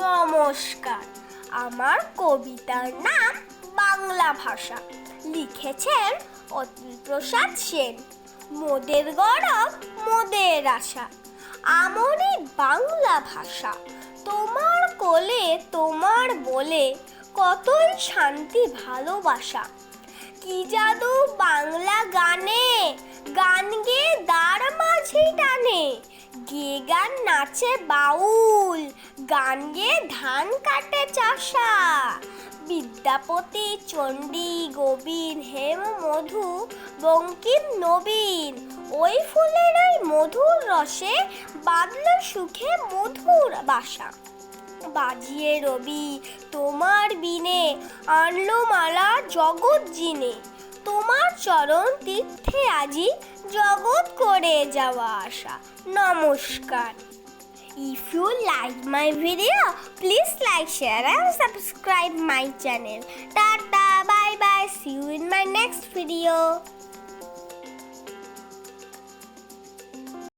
নমস্কার। আমার কবিতার নাম বাংলা ভাষা। লিখেছেন অতুল প্রসাদ সেন। মোদের গরব, মোদের আশা। আমনি বাংলা ভাষা। তোমার কোলে তোমার বলে কতই শান্তি ভালোবাসা। কি জাদু গে গান নাচে বাউল গান গে ধান কাটে চাষা। বিদ্যাপতি, চণ্ডী, গোবিন, হেম, মধু, বঙ্কিম, নবীন, ওই ফুলের ওই মধুর রসে বাদল সুখে মধুর বাসা। বাজিয়ে রবি তোমার বিনে, আনলো মালা জগৎ জিনে। তোমার চরণ তীর্থে আজি জগৎ করে যাওয়া আসা নমস্কার If you like my video, please like, share and subscribe my channel. Tata, bye bye. See you in my next video.